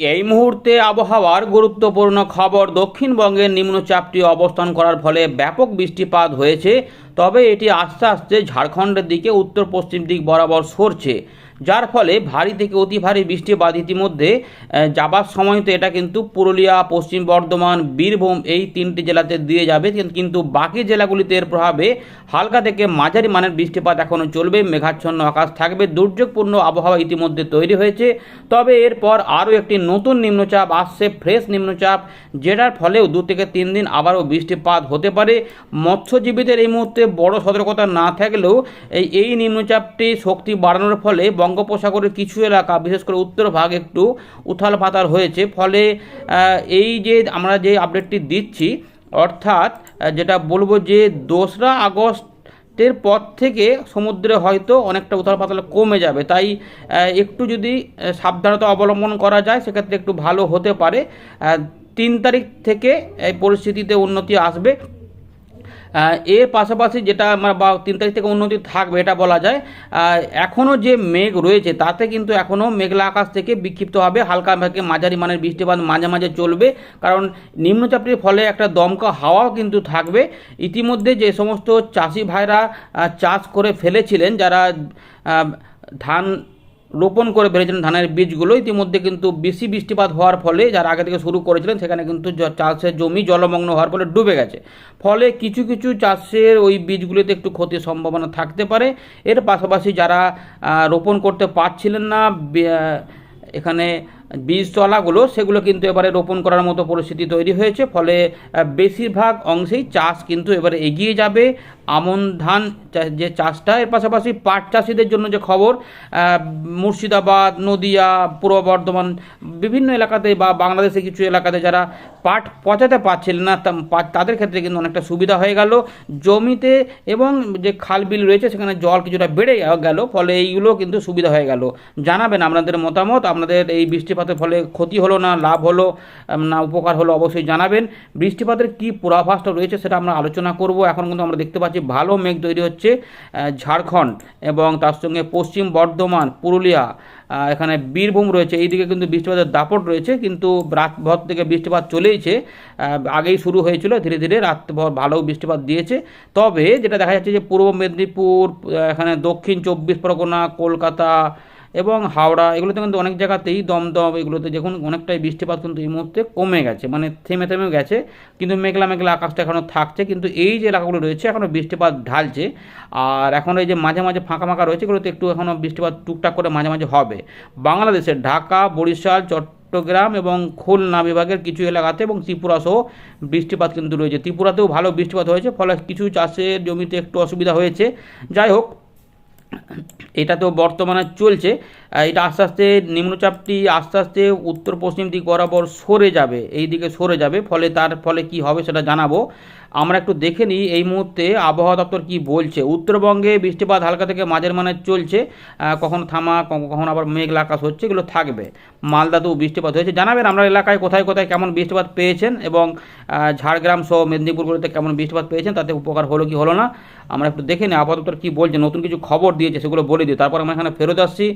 এই মুহূর্তে আবহাওয়ার গুরুত্বপূর্ণ খবর দক্ষিণবঙ্গের নিম্নচাপটি অবস্থান করার ফলে ব্যাপক বৃষ্টিপাত হয়েছে, তবে এটি আস্তে আস্তে ঝাড়খণ্ডের দিকে উত্তর পশ্চিম দিক বরাবর সরছে। যার ফলে ভারী থেকে অতি ভারী বৃষ্টিপাত ইতিমধ্যে যাবার সময় তো এটা কিন্তু পুরুলিয়া, পশ্চিম বর্ধমান, বীরভূম এই তিনটি জেলাতে দিয়ে যাবে। কিন্তু বাকি জেলাগুলিতে এর প্রভাবে হালকা থেকে মাঝারি মানের বৃষ্টিপাত এখনও চলবে। মেঘাচ্ছন্ন আকাশ থাকবে। দুর্যোগপূর্ণ আবহাওয়া ইতিমধ্যে তৈরি হয়েছে। তবে এরপর আরও একটি নতুন নিম্নচাপ আসছে, ফ্রেশ নিম্নচাপ, যেটার ফলেও দু থেকে তিন দিন আবারও বৃষ্টিপাত হতে পারে। মৎস্যজীবীদের এই মুহূর্তে বড় সতর্কতা না থাকলেও এই এই নিম্নচাপটি শক্তি বাড়ানোর ফলে বঙ্গোপসাগরের কিছু এলাকা, বিশেষ করে উত্তর ভাগ একটু উথাল পাতাল হয়েছে। ফলে এই যে আমরা যে আপডেটটি দিচ্ছি, অর্থাৎ যেটা বলব যে দোসরা আগস্ট এর পর থেকে সমুদ্রে হয়তো অনেকটা উথাল পাতাল কমে যাবে। তাই একটু যদি সাবধানতা অবলম্বন করা যায়, সেক্ষেত্রে একটু ভালো হতে পারে। তিন তারিখ থেকে এই পরিস্থিতিতে উন্নতি আসবে। এর পাশাপাশি যেটা আমার বা তিন তারিখ থেকে উন্নতি থাকবে এটা বলা যায় এখনও যে মেঘ রয়েছে তাতে কিন্তু এখনও মেঘলা আকাশ থেকে বিক্ষিপ্ত হবে, হালকা থেকে মাঝারি মানের বৃষ্টিপাত মাঝে মাঝে চলবে, কারণ নিম্নচাপটির ফলে একটা দমকা হাওয়াও কিন্তু থাকবে। ইতিমধ্যে যে সমস্ত চাষি ভাইরা চাষ করে ফেলেছিলেন, যারা ধান রোপণ করে ফেলেছিলেন ধানের বীজগুলো। ইতিমধ্যে কিন্তু বেশি বৃষ্টিপাত হওয়ার ফলে যারা আগে থেকে শুরু করেছিলেন, সেখানে কিন্তু চাষের জমি জলমগ্ন হওয়ার ফলে ডুবে গেছে। ফলে কিছু কিছু চাষের ওই বীজগুলিতে একটু ক্ষতির সম্ভাবনা থাকতে পারে। এর পাশাপাশি যারা রোপণ করতে পারছিলেন না এখানে বীজতলাগুলো, সেগুলো কিন্তু এবারে রোপণ করার মতো পরিস্থিতি তৈরি হয়েছে। ফলে বেশিরভাগ অংশেই চাষ কিন্তু এবারে এগিয়ে যাবে। আমন ধান যে চাষটা, এর পাশাপাশি পাট চাষিদের জন্য যে খবর মুর্শিদাবাদ, নদিয়া, পূর্ব বর্ধমান, বিভিন্ন এলাকাতে বা বাংলাদেশে কিছু এলাকাতে যারা পাট পচাতে পারছিলেন না। তাদের ক্ষেত্রে কিন্তু অনেকটা সুবিধা হয়ে গেল। জমিতে এবং যে খাল বিল রয়েছে, সেখানে জল কিছুটা বেড়ে গেল, ফলে এইগুলো কিন্তু সুবিধা হয়ে গেল। জানাবেন আপনাদের মতামত। আপনাদের এই বৃষ্টিপাতের ফলে ক্ষতি হলো না, লাভ হলো না উপকার হলো অবশ্যই জানাবেন। বৃষ্টিপাতের কি পূর্বাভাসটা রয়েছে সেটা আমরা আলোচনা করব। এখন কিন্তু আমরা দেখতে পাচ্ছি ভালো মেঘ তৈরি হচ্ছে ঝাড়খণ্ড এবং তার সঙ্গে পশ্চিম বর্ধমান, পুরুলিয়া এখানে বীরভূম রয়েছে, এইদিকে কিন্তু বৃষ্টিপাতের দাপট রয়েছে, কিন্তু রাতভর থেকে বৃষ্টিপাত চলেইছে। আগেই শুরু হয়েছিল, ধীরে ধীরে রাতভর ভালো বৃষ্টিপাত দিয়েছে। তবে যেটা দেখা যাচ্ছে যে পূর্ব মেদিনীপুর এখানে দক্ষিণ চব্বিশ পরগনা, কলকাতা এবং হাওড়া, এগুলোতে কিন্তু অনেক জায়গাতেই দমদম, এগুলোতে যখন অনেকটাই বৃষ্টিপাত কিন্তু এই মুহূর্তে কমে গেছে মানে থেমে থেমে গেছে, কিন্তু মেঘলা মেঘলা আকাশটা এখনও থাকছে, কিন্তু এই যে এলাকাগুলো রয়েছে এখনও বৃষ্টিপাত ঢালছে, আর এখন এই যে মাঝে মাঝে ফাঁকা ফাঁকা রয়েছে, এগুলোতে একটু এখনও বৃষ্টিপাত টুকটাক করে মাঝে মাঝে হবে। বাংলাদেশের ঢাকা, বরিশাল, চট্টগ্রাম এবং খুলনা বিভাগের কিছু এলাকাতে এবং ত্রিপুরা সহ বৃষ্টিপাত কিন্তু রয়েছে। ত্রিপুরাতেও ভালো বৃষ্টিপাত হয়েছে, ফলে কিছু চাষের জমিতে একটু অসুবিধা হয়েছে। যাই হোক এটা তো বর্তমানে চলছে। এটা আস্তে আস্তে নিম্নচাপটি আস্তে আস্তে উত্তর পশ্চিম দিক বরাবর সরে যাবে এই দিকে সরে যাবে, ফলে তার ফলে কি হবে সেটা জানাব। আমরা একটু দেখে নিই এই মুহূর্তে আবহাওয়া দপ্তর কি বলছে। উত্তরবঙ্গে বৃষ্টিপাত হালকা থেকে মাঝের মানে চলছে। কখনো থামা কখনো আবার মেঘলা আকাশ হচ্ছে, এগুলো থাকবে। মালদাতেও বৃষ্টিপাত হয়েছে। জানাবেন আমরা এলাকায় কোথায় কোথায় কেমন বৃষ্টিপাত পেয়েছেন এবং ঝাড়গ্রাম সহ মেদিনীপুরগুলোতে কেমন বৃষ্টিপাত পেয়েছেন, তাতে উপকার হলো কি হলো না, আমরা একটু দেখে নিই। আপাতত কী বলছে, নতুন কিছু খবর দিয়েছে, সেগুলো বলে দিই। তারপর আমরা এখানে ফেরত আসছি।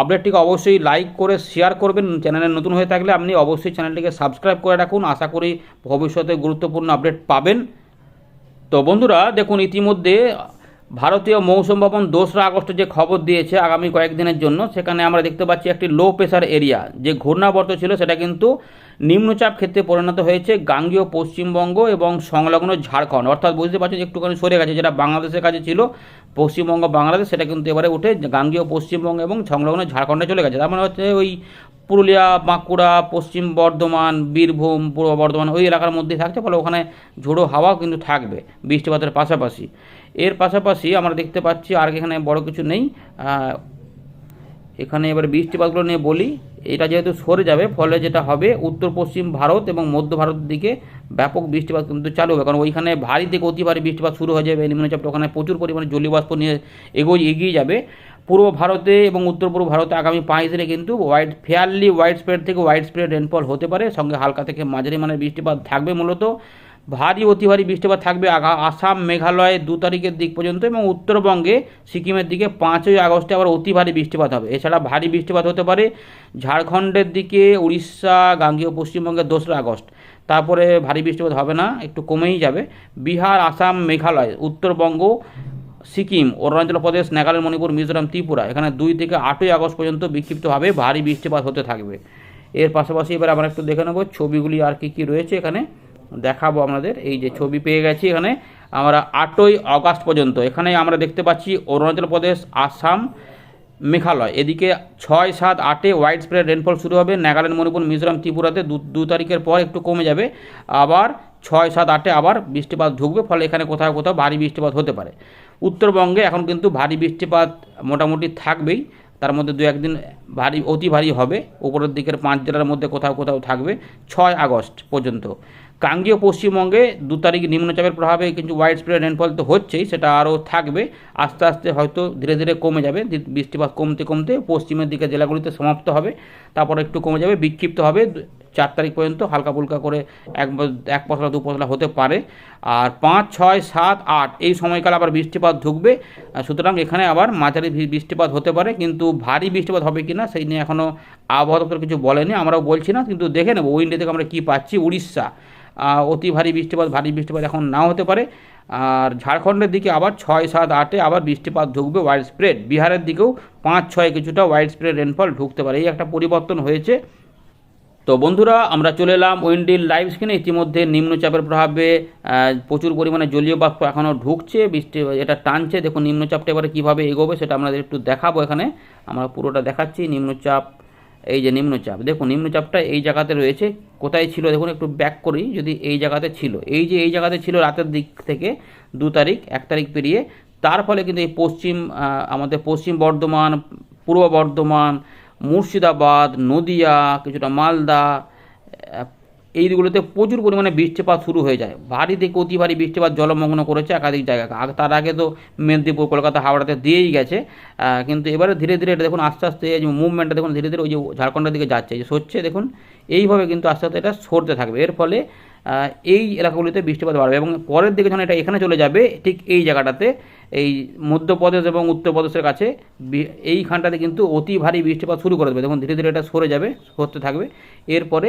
আপডেটটিকে অবশ্যই লাইক করে শেয়ার করবেন। চ্যানেলে নতুন হয়ে থাকলে আপনি অবশ্যই চ্যানেলটিকে সাবস্ক্রাইব করে রাখুন। আশা করি ভবিষ্যতে গুরুত্বপূর্ণ আপডেট পাবেন। তো বন্ধুরা, দেখুন, ইতিমধ্যে ভারতীয় মৌসুম ভবন দোসরা আগস্টে যে খবর দিয়েছে আগামী কয়েকদিনের জন্য, সেখানে আমরা দেখতে পাচ্ছি একটি লো প্রেশার এরিয়া যে ঘূর্ণাবর্ত ছিল, সেটা কিন্তু নিম্নচাপ ক্ষেত্রে পরিণত হয়েছে গাঙ্গীয়, পশ্চিমবঙ্গ এবং সংলগ্ন ঝাড়খণ্ড। অর্থাৎ বুঝতে পারছেন যে একটুখানি সরে গেছে, যেটা বাংলাদেশের কাছে ছিল, পশ্চিমবঙ্গ, বাংলাদেশ, সেটা কিন্তু এবারে উঠে গাঙ্গীয়, পশ্চিমবঙ্গ এবং সংলগ্ন ঝাড়খণ্ডে চলে গেছে। তার মানে হচ্ছে ওই পুরুলিয়া, বাঁকুড়া, পশ্চিম বর্ধমান, বীরভূম, পূর্ব বর্ধমান ওই এলাকার মধ্যেই থাকছে, ফলে ওখানে ঝোড়ো হাওয়াও কিন্তু থাকবে বৃষ্টিপাতের পাশাপাশি। এর পাশাপাশি আমরা দেখতে পাচ্ছি আর এখানে বড় কিছু নেই। এখানে এবার বৃষ্টিপাতগুলো নিয়ে বলি, এটা যেহেতু সরে যাবে, ফলে যেটা হবে, উত্তর পশ্চিম ভারত এবং মধ্য ভারতের দিকে ব্যাপক বৃষ্টিপাত কিন্তু চালু হবে। কারণ ওইখানে ভারী থেকে অতি ভারী বৃষ্টিপাত শুরু হয়ে যাবে, নিম্নচাপটা ওখানে প্রচুর পরিমাণে জলীয়বাষ্প নিয়ে এগোয়, এগিয়ে যাবে। পূর্ব ভারতে এবং উত্তর পূর্ব ভারতে আগামী পাঁচ দিনে কিন্তু হোয়াইট ফেয়ারলি হোয়াইট স্প্রেড থেকে হোয়াইট স্প্রেড রেনফল হতে পারে। সঙ্গে হালকা থেকে মাঝারি মানের বৃষ্টিপাত থাকবে মূলত। ভারী, অতি ভারী বৃষ্টিপাত থাকবে আসাম, মেঘালয় দু তারিখের দিক পর্যন্ত এবং উত্তরবঙ্গে সিকিমের দিকে পাঁচই আগস্টে আবার অতি ভারী বৃষ্টিপাত হবে। এছাড়া ভারী বৃষ্টিপাত হতে পারে ঝাড়খণ্ডের দিকে, উড়িষ্যা, গাঙ্গেয় পশ্চিমবঙ্গের দোসরা আগস্ট। তারপরে ভারী বৃষ্টিপাত হবে না, একটু কমেই যাবে। বিহার, আসাম, মেঘালয়, উত্তরবঙ্গ সিকিম, অরুণাচল প্রদেশ, নাগাল্যান্ড, মণিপুর, মিজোরাম, ত্রিপুরা। এখানে দুই থেকে আটই আগস্ট পর্যন্ত বিক্ষিপ্তভাবে ভারী বৃষ্টিপাত হতে থাকবে। এর পাশাপাশি এবার আমরা একটু দেখে নেব ছবিগুলি আর কি কি রয়েছে এখানে। দেখাবো আপনাদের এই যে ছবি পেয়ে গেছি এখানে। আমরা আটই আগস্ট পর্যন্ত। এখানে আমরা দেখতে পাচ্ছি অরুণাচল প্রদেশ, আসাম, মেঘালয়। এদিকে ছয়, সাত, আটে হোয়াইট স্প্রেড রেনফল শুরু হবে। নাগাল্যান্ড, মণিপুর, মিজোরাম, ত্রিপুরাতে দু দু তারিখের পর একটু কমে যাবে। আবার ছয় সাত আটে আবার বৃষ্টিপাত ঢুকবে, ফলে এখানে কোথাও কোথাও ভারী বৃষ্টিপাত হতে পারে। উত্তরবঙ্গে এখন কিন্তু ভারী বৃষ্টিপাত মোটামুটি থাকবেই, তার মধ্যে দু একদিন ভারী, অতি ভারী হবে, উপরের দিকের পাঁচ জেলার মধ্যে কোথাও কোথাও থাকবে ছয় আগস্ট পর্যন্ত। গাঙ্গীয় পশ্চিমবঙ্গে দু তারিখ নিম্নচাপের প্রভাবে কিন্তু ওয়াইড স্প্রেড রেনফল তো হচ্ছেই, সেটা আরও থাকবে, আস্তে আস্তে হয়তো ধীরে ধীরে কমে যাবে বৃষ্টিপাত কমতে কমতে পশ্চিমের দিকে জেলাগুলিতে সমাপ্ত হবে, তারপর একটু কমে যাবে, বিক্ষিপ্ত হবে চার তারিখ পর্যন্ত হালকা ফুলকা করে এক এক পশলা, দু পশলা হতে পারে। আর পাঁচ, ছয়, সাত, আট, এই সময়কালে আবার বৃষ্টিপাত ঢুকবে। সুতরাং এখানে আবার মাঝারি বৃষ্টিপাত হতে পারে, কিন্তু ভারী বৃষ্টিপাত হবে কি না সেই নিয়ে এখনও আবহাওয়া দপ্তর কিছু বলেনি, আমরাও বলছি না, কিন্তু দেখে নেব উইন্ডে থেকে আমরা কী পাচ্ছি। উড়িষ্যা অতি ভারী বৃষ্টিপাত ভারী বৃষ্টিপাত এখন নাও হতে পারে। আর ঝাড়খণ্ডের দিকে আবার ছয়, সাত, আটে আবার বৃষ্টিপাত ঢুকবে ওয়াইড স্প্রেড বিহারের দিকেও পাঁচ, ছয় কিছুটা ওয়াইড স্প্রেড রেনফল ঢুকতে পারে। এই একটা পরিবর্তন হয়েছে। তো বন্ধুরা, আমরা চলে এলাম উইন্ডিল লাইভ স্ক্রিনে ইতিমধ্যে নিম্নচাপের প্রভাবে প্রচুর পরিমাণে জলীয় বাষ্প এখনও ঢুকছে, বৃষ্টি এটা টানছে। দেখুন নিম্নচাপটা এবারে কীভাবে এগোবে সেটা আমরা একটু দেখাবো এখানে। আমরা পুরোটা দেখাচ্ছি, নিম্নচাপ, এই যে নিম্নচাপ। দেখুন নিম্নচাপটা এই জায়গাতে রয়েছে, কোথায় ছিল দেখুন একটু ব্যাক করি, যদি এই জায়গাতে ছিল। এই যে এই জায়গাতে ছিল রাতের দিক থেকে, দু তারিখ, এক তারিখ পেরিয়ে, তার ফলে কিন্তু এই পশ্চিম আমাদের পশ্চিম বর্ধমান, পূর্ব বর্ধমান মুর্শিদাবাদ, নদিয়া, কিছুটা মালদা এইগুলোতে প্রচুর পরিমাণে বৃষ্টিপাত শুরু হয়ে যায়। ভারী থেকে অতি ভারী বৃষ্টিপাত জলমগ্ন করেছে একাধিক জায়গায় আগ- তার আগে তো মেদিনীপুর, কলকাতা, হাওড়াতে দিয়েই গেছে। কিন্তু এবারে ধীরে ধীরে এটা দেখুন, আস্তে আস্তে এই যে মুভমেন্টটা দেখুন, ধীরে ধীরে ওই যে ঝাড়খণ্ডের দিকে যাচ্ছে। যে সরছে, দেখুন, এইভাবে কিন্তু আস্তে আস্তে এটা সরতে থাকবে। এর ফলে এই এলাকাগুলিতে বৃষ্টিপাত বাড়বে এবং পরের দিকে যখন এটা এখানে চলে যাবে, ঠিক এই জায়গাটাতে, এই মধ্যপ্রদেশ এবং উত্তরপ্রদেশের কাছে এইখানটাতে কিন্তু অতি ভারী বৃষ্টিপাত শুরু করে দেবে। দেখুন, ধীরে ধীরে এটা সরে যাবে, সরতে থাকবে। এরপরে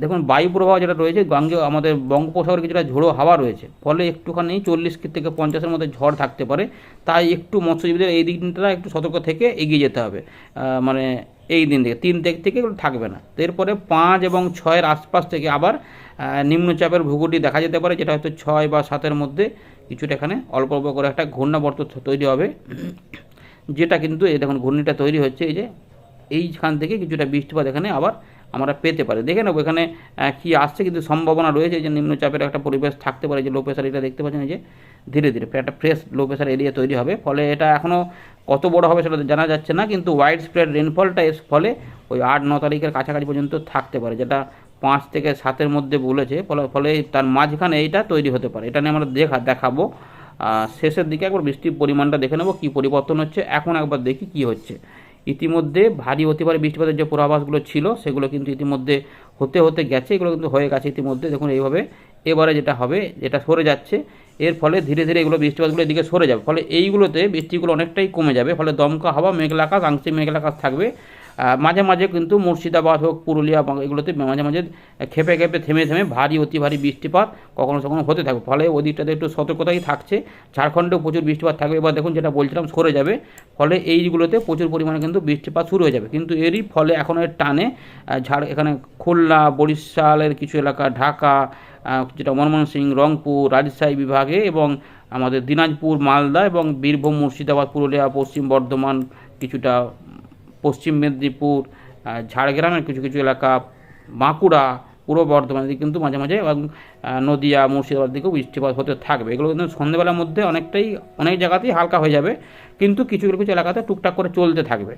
দেখুন বায়ু প্রবাহ যেটা রয়েছে, গঙ্গে আমাদের বঙ্গোপসাগরে কিছুটা ঝোড়ো হাওয়া রয়েছে, ফলে একটুখানি চল্লিশ থেকে পঞ্চাশের মধ্যে ঝড় থাকতে পারে। তাই একটু মৎস্যজীবীদের এই দিনটা একটু সতর্ক থেকে এগিয়ে যেতে হবে। মানে এই দিন থেকে, তিন দিক থেকে থাকবে না। এরপরে পাঁচ এবং ছয়ের আশপাশ থেকে আবার নিম্নচাপের ভূগুটি দেখা যেতে পারে, যেটা হয়তো ছয় বা সাতের মধ্যে কিছুটা এখানে অল্প অল্প করে একটা ঘূর্ণাবর্ত তৈরি হবে। যেটা কিন্তু এই দেখুন, ঘূর্ণিটা তৈরি হচ্ছে, এই যে এইখান থেকে কিছুটা বৃষ্টিপাত এখানে আবার আমরা পেতে পারি। দেখে নেব এখানে কি আসছে, কিন্তু সম্ভাবনা রয়েছে যে নিম্নচাপের একটা পরিবেশ থাকতে পারে। যে লো প্রেশার এটা দেখতে পাচ্ছেন যে ধীরে ধীরে একটা ফ্রেশ লো প্রেশার এরিয়া তৈরি হবে। ফলে এটা এখনও কত বড় হবে সেটা জানা যাচ্ছে না, কিন্তু ওয়াইড স্প্রেড রেনফলটা এর ফলে ওই আট, ন তারিখের কাছাকাছি পর্যন্ত থাকতে পারে, যেটা পাঁচ থেকে সাতের মধ্যে বলেছে। ফলে ফলে তার মাঝখানে এইটা তৈরি হতে পারে। এটা নিয়ে আমরা দেখা, দেখাবো। শেষের দিকে একবার বৃষ্টির পরিমাণটা দেখে নেব, কী পরিবর্তন হচ্ছে। এখন একবার দেখি কি হচ্ছে। ইতিমধ্যে ভারী হতে পারে বৃষ্টিপাতের যে পূর্বাভাসগুলো ছিল, সেগুলো কিন্তু ইতিমধ্যে হতে হতে গেছে, এগুলো কিন্তু হয়ে গেছে ইতিমধ্যে। দেখুন, এইভাবে এবারে যেটা হবে, যেটা সরে যাচ্ছে, এর ফলে ধীরে ধীরে এগুলো বৃষ্টিপাতগুলো এদিকে সরে যাবে। ফলে এইগুলোতে বৃষ্টিগুলো অনেকটাই কমে যাবে, ফলে দমকা হাওয়া, মেঘলা আকাশ, আংশিক মেঘলা আকাশ থাকবে। মাঝে মাঝে কিন্তু মুর্শিদাবাদ হোক, পুরুলিয়া এগুলোতে মাঝে মাঝে খেপে খেপে থেমে থেমে ভারী, অতি ভারী বৃষ্টিপাত কখনো কখনো হতে থাকবে ফলে ওই দিকটাতে একটু সতর্কতাই থাকছে। ঝাড়খণ্ডেও প্রচুর বৃষ্টিপাত থাকবে। এবার দেখুন যেটা বলছিলাম, সরে যাবে। ফলে এইগুলোতে প্রচুর পরিমাণে কিন্তু বৃষ্টিপাত শুরু হয়ে যাবে। কিন্তু এরই ফলে এখন এর টানে ঝাড় এখানে খুলনা, বরিশালের কিছু এলাকা, ঢাকা যেটা যেটা সিং, রংপুর, রাজশাহী বিভাগে এবং আমাদের দিনাজপুর, মালদা এবং বীরভূম, মুর্শিদাবাদ, পুরুলিয়া, পশ্চিম বর্ধমান কিছুটা পশ্চিম মেদিনীপুর ঝাড়গ্রামের কিছু কিছু এলাকা, বাঁকুড়া, পূর্ব বর্ধমান দিকে কিন্তু মাঝে মাঝে এবং নদীয়া, মুর্শিদাবাদ দিকেও বৃষ্টিপাত হতে থাকবে। এগুলো কিন্তু সন্ধ্যেবেলার মধ্যে অনেকটাই, অনেক জায়গাতেই হালকা হয়ে যাবে, কিন্তু কিছু কিছু এলাকাতে টুকটাক করে চলতে থাকবে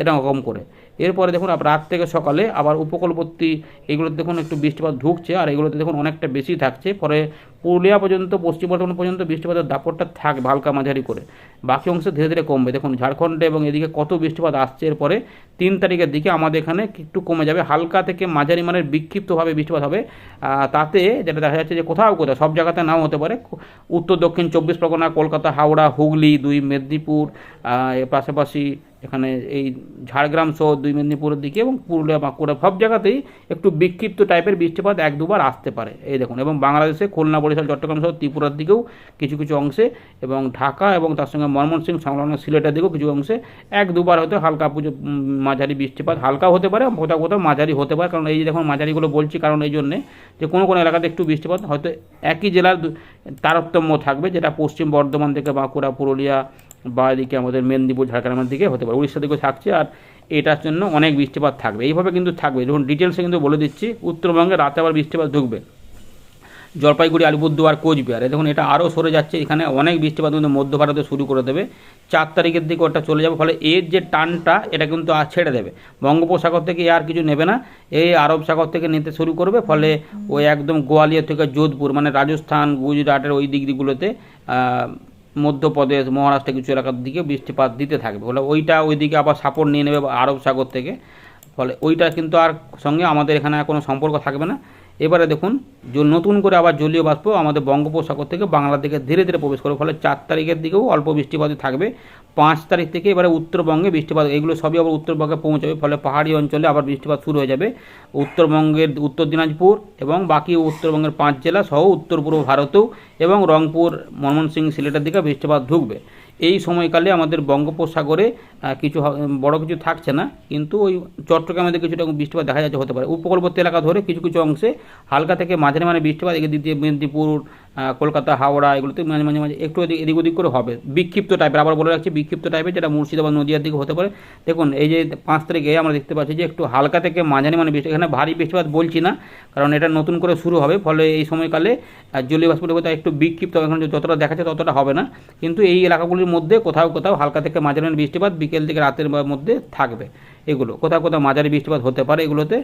এরকম করে। এরপরে দেখুন রাত থেকে সকালে আবার উপকূলবর্তী এগুলোতে দেখুন একটু বৃষ্টিপাত ঢুকছে, আর এগুলোতে দেখুন অনেকটা বেশি থাকছে। পরে পুরুলিয়া পর্যন্ত, পশ্চিম বর্ধমান পর্যন্ত বৃষ্টিপাতের দাপটটা থাকবে হালকা মাঝারি করে। বাকি অংশে ধীরে ধীরে কমবে। দেখুন ঝাড়খণ্ডে এবং এদিকে কত বৃষ্টিপাত আসছে এরপরে তিন তারিখের দিকে আমাদের এখানে একটু কমে যাবে। হালকা থেকে মাঝারি মানের বিক্ষিপ্তভাবে বৃষ্টিপাত হবে। তাতে যেটা দেখা যাচ্ছে যে কোথাও কোথাও, সব জায়গাতে নাও হতে পারে। উত্তর দক্ষিণ চব্বিশ পরগনা, কলকাতা, হাওড়া, হুগলি, দুই, মেদিনীপুর পাশাপাশি এখানে এই ঝাড়গ্রাম সহ দুই মেদিনীপুরের দিকে এবং পুরুলিয়া, বাঁকুড়া সব জায়গাতেই একটু বিক্ষিপ্ত টাইপের বৃষ্টিপাত এক দুবার আসতে পারে। এই দেখুন, এবং বাংলাদেশে খুলনা, বরিশাল, চট্টগ্রাম সহ ত্রিপুরার দিকেও কিছু কিছু অংশে এবং ঢাকা এবং তার সঙ্গে ময়মনসিংহ সংলগ্ন সিলেটের দিকেও কিছু অংশে এক দুবার হয়তো হালকা পুজো মাঝারি বৃষ্টিপাত হালকা হতে পারে কোথাও কোথাও মাঝারি হতে পারে। কারণ এই যে দেখুন, মাঝারিগুলো বলছি কারণ এই জন্যে যে কোনো কোনো এলাকাতে একটু বৃষ্টিপাত হয়তো একই জেলার তারতম্য থাকবে, যেটা পশ্চিম বর্ধমান থেকে বাঁকুড়া, পুরুলিয়া বা আমাদের মেদিনীপুর ঝাড়গ্রামের দিকে হতে পারে উড়িষ্যা দিকেও থাকছে আর এটার জন্য অনেক বৃষ্টিপাত থাকবে। এইভাবে কিন্তু থাকবে। যখন ডিটেলসে কিন্তু বলে দিচ্ছি, উত্তরবঙ্গে রাতে আবার বৃষ্টিপাত ঢুকবে। জলপাইগুড়ি, আলিপুরদুয়ার কোচবিহার। দেখুন, এটা আরও সরে যাচ্ছে। এখানে অনেক বৃষ্টিপাত কিন্তু মধ্য ভারতে শুরু করে দেবে। চার তারিখের দিকে ওটা চলে যাবে, ফলে এর যে টানটা, এটা কিন্তু আর ছেড়ে দেবে। বঙ্গোপসাগর থেকে আর কিছু নেবে না। এই আরব সাগর থেকে নিতে শুরু করবে, ফলে ওই একদম গোয়ালিয়র থেকে যোধপুর মানে রাজস্থান, গুজরাটের ওই দিক দিকগুলোতে মধ্যপ্রদেশ, মহারাষ্ট্র কিছু এলাকার দিকে বৃষ্টিপাত দিতে থাকবে। ফলে ওইটা ওইদিকে আবার সাপোর্ট নিয়ে নেবে আরব সাগর থেকে। ফলে ওইটা কিন্তু আর সঙ্গে আমাদের এখানে কোনো সম্পর্ক থাকবে না। এবারে দেখুন নতুন করে আবার জলীয় বাষ্প আমাদের বঙ্গোপসাগর থেকে বাংলার দিকে ধীরে ধীরে প্রবেশ করবে, ফলে চার তারিখের দিকেও অল্প বৃষ্টিপাতই থাকবে। পাঁচ তারিখ থেকে এবারে উত্তরবঙ্গে বৃষ্টিপাত, এগুলো সবই আবার উত্তরবঙ্গে পৌঁছাবে, ফলে পাহাড়ি অঞ্চলে আবার বৃষ্টিপাত শুরু হয়ে যাবে। উত্তরবঙ্গের উত্তর দিনাজপুর এবং বাকি উত্তরবঙ্গের পাঁচ জেলা সহ উত্তর পূর্ব ভারতেও এবং রংপুর, ময়মনসিংহ, সিলেটের দিকে বৃষ্টিপাত ঢুকবে। এই সময়কালে আমাদের বঙ্গোপসাগরে কিছু বড় কিছু থাকছে না, কিন্তু ওই চট্টগ্রামের দিকে কিছুটা বৃষ্টিপাত দেখা যাচ্ছে, হতে পারে। উপকূলবর্তী এলাকা ধরে কিছু কিছু অংশে হালকা থেকে মাঝারি মানে বৃষ্টিপাত, এদিক দিয়ে মেদিনীপুর কলকাতা, হাওড়া, এগুলোতে মাঝে মাঝে মাঝে একটু এদিক ওদিক করে হবে। বিক্ষিপ্ত টাইপের আবার বলে রাখছি বিক্ষিপ্ত টাইপের যেটা মুর্শিদাবাদ নদীয়ার দিকে হতে পারে। দেখুন, এই যে পাঁচ তারিখে আমরা দেখতে পাচ্ছি যে একটু হালকা থেকে মাঝারি মানে বৃষ্টি, এখানে ভারী বৃষ্টিপাত বলছি না, কারণ এটা নতুন করে শুরু হবে, ফলে এই সময়কালে জলীয় বাষ্পটা একটু বিক্ষিপ্ত, এখন যতটা দেখাচ্ছে ততটা হবে না। কিন্তু এই এলাকাগুলির মধ্যে কোথাও কোথাও হালকা থেকে মাঝারি বৃষ্টিপাত, বিকেল থেকে রাতের মধ্যে থাকবে এগুলো। কোথাও কোথাও মাঝারি বৃষ্টিপাত হতে পারে এগুলোতে।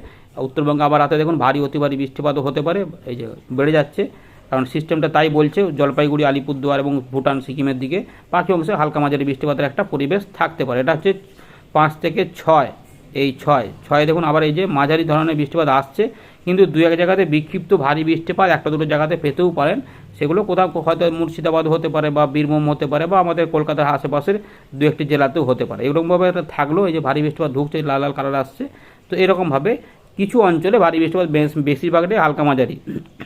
উত্তরবঙ্গে আবার রাতে দেখুন ভারী, অতি ভারী বৃষ্টিপাতও হতে পারে, এই যে বেড়ে যাচ্ছে। কারণ সিস্টেমটা তাই বলছে, জলপাইগুড়ি, আলিপুরদুয়ার এবং ভুটান, সিকিমের দিকে বাকি অংশে হালকা মাঝারি বৃষ্টিপাতের একটা পরিবেশ থাকতে পারে। এটা হচ্ছে পাঁচ থেকে ছয়, এই ছয়। ছয় দেখুন আবার এই যে মাঝারি ধরনের বৃষ্টিপাত আসছে, কিন্তু দু এক জায়গাতে বিক্ষিপ্ত ভারী বৃষ্টিপাত, একটা দুটো জায়গাতে পেতেও পারেন। সেগুলো কোথাও হয়তো মুর্শিদাবাদ হতে পারে বা বীরভূম হতে পারে বা আমাদের কলকাতার আশেপাশের দু একটি জেলাতেও হতে পারে। এরকমভাবে থাকলেও এই যে ভারী বৃষ্টিপাত ঢুকছে লাল লাল কালার আসছে। তো এরকমভাবে কিছু অঞ্চলে ভারী বৃষ্টিপাত বেশ- বেশিরভাগটাই হালকা মাঝারি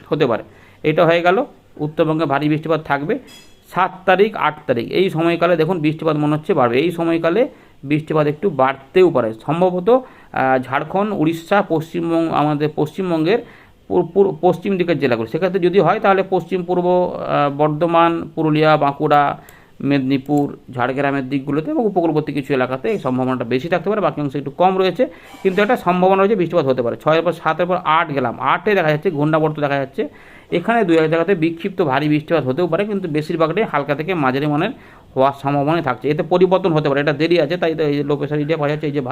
হতে পারে। এটা হয়ে গেল, উত্তরবঙ্গে ভারী বৃষ্টিপাত থাকবে সাত তারিখ, আট তারিখ। এই সময়কালে দেখুন বৃষ্টিপাত মনে হচ্ছে বাড়বে। এই সময়কালে বৃষ্টিপাত একটু বাড়তেও পারে। সম্ভবত ঝাড়খণ্ড, উড়িষ্যা, পশ্চিমবঙ্গ, আমাদের পশ্চিমবঙ্গের পশ্চিম দিকের জেলাগুলো। সেক্ষেত্রে যদি হয় তাহলে পশ্চিম, পূর্ব বর্ধমান, পুরুলিয়া, বাঁকুড়া, মেদিনীপুর, ঝাড়গ্রামের দিকগুলোতে এবং উপকূলবর্তী কিছু এলাকাতে এই সম্ভাবনাটা বেশি থাকতে পারে, বাকি অংশে একটু কম রয়েছে। কিন্তু একটা সম্ভাবনা রয়েছে, বৃষ্টিপাত হতে পারে। ছয়ের পর সাতের পর আট গেলাম। আটে দেখা যাচ্ছে, ঘূর্ণাবর্ত দেখা যাচ্ছে। এখানে দু এক জায়গাতে বিক্ষিপ্ত ভারী বৃষ্টিপাত হতেও পারে, কিন্তু বেশিরভাগটাই হালকা থেকে মাঝারি মানের হওয়ার সম্ভাবনাই থাকছে। এতে পরিবর্তন হতে পারে। এটা দেরি আছে, তাই এই লোকেশন এরিয়া পাওয়া যাচ্ছে, এই যে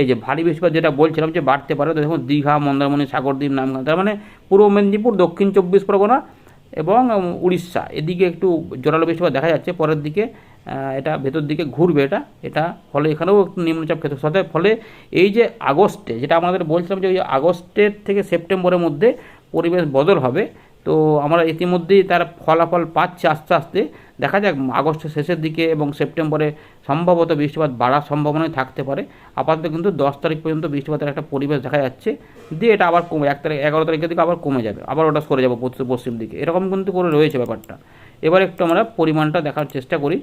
এই যে ভারী বৃষ্টিপাত যেটা বলছিলাম যে বাড়তে পারে, তো দেখুন দীঘা, মন্দারমণি, সাগরদ্বীপ নামখানা তার মানে পূর্ব মেদিনীপুর, দক্ষিণ চব্বিশ পরগনা এবং উড়িষ্যা। এদিকে একটু জোরালো বৃষ্টিপাত দেখা যাচ্ছে, পরের দিকে এটা ভেতর দিকে ঘুরবে এটা এটা ফলে এখানেও একটু নিম্নচাপ ক্ষেত্র। সাথে ফলে এই যে আগস্টে, যেটা আমাদের বলছিলাম যে ওই আগস্টের থেকে সেপ্টেম্বরের মধ্যে পরিবেশ বদল হবে, তো আমরা ইতিমধ্যেই তার ফলাফল পাচ্ছি আস্তে আস্তে। দেখা যাক, আগস্টের শেষের দিকে এবং সেপ্টেম্বরে সম্ভবত বৃষ্টিপাত বাড়ার সম্ভাবনাই থাকতে পারে। আপাতত কিন্তু দশ তারিখ পর্যন্ত বৃষ্টিপাতের একটা পরিবেশ দেখা যাচ্ছে। দিয়ে এটা আবার কমে, এক তারিখ, এগারো তারিখের দিকে আবার কমে যাবে। আবার ওটা সরে যাব পশ্চিম দিকে। এরকম কিন্তু করে রয়েছে ব্যাপারটা। এবার একটু আমরা পরিমাণটা দেখার চেষ্টা করি।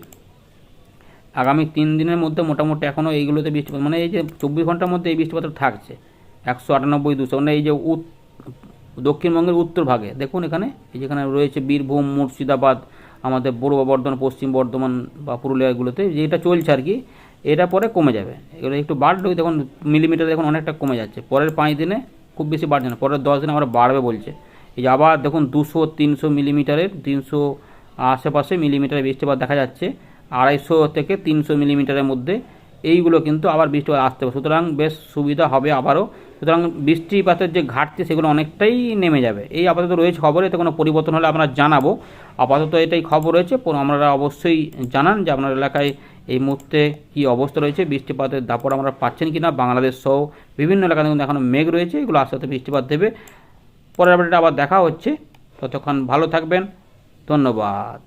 আগামী তিন দিনের মধ্যে মোটামুটি এখনও এইগুলোতে বৃষ্টিপাত মানে এই যে চব্বিশ ঘণ্টার মধ্যে এই বৃষ্টিপাতটা থাকছে। একশো আটানব্বই, দুশো মানে এই যে দক্ষিণবঙ্গের উত্তর ভাগে। দেখুন এখানে, এই যেখানে রয়েছে বীরভূম, মুর্শিদাবাদ আমাদের পূর্ব বর্ধমান, পশ্চিম বর্ধমান বা পুরুলিয়াগুলোতে যেটা চলছে আর কি, এটা পরে কমে যাবে। এগুলো একটু বাড়লেও দেখুন মিলিমিটার দেখুন অনেকটা কমে যাচ্ছে। পরের পাঁচ দিনে খুব বেশি বাড়ছে না, পরের দশ দিনে আবার বাড়বে বলছে। এই আবার দেখুন দুশো, তিনশো মিলিমিটারের তিনশো আশেপাশে মিলিমিটারের বৃষ্টিপাত দেখা যাচ্ছে, আড়াইশো থেকে তিনশো মিলিমিটারের মধ্যে এইগুলো কিন্তু আবার বৃষ্টিপাত আসতে হবে সুতরাং বেশ সুবিধা হবে আবারও। সুতরাং বৃষ্টিপাতের যে ঘাটতি, সেগুলো অনেকটাই নেমে যাবে। এই আপাতত রয়েছে খবরে, এতে কোনো পরিবর্তন হলে আমরা জানাব। আপাতত এটাই খবর রয়েছে। আপনারা অবশ্যই জানান যে আপনার এলাকায় এই মুহূর্তে কী অবস্থা রয়েছে, বৃষ্টিপাতের দাপড় আমরা পাচ্ছেন কি না। বাংলাদেশ সহ বিভিন্ন এলাকাতে কিন্তু এখনও মেঘ রয়েছে, এগুলো আস্তে আস্তে বৃষ্টিপাত দেবে। পরের আপডেটে আবার দেখা হচ্ছে। ততক্ষণ ভালো থাকবেন। ধন্যবাদ।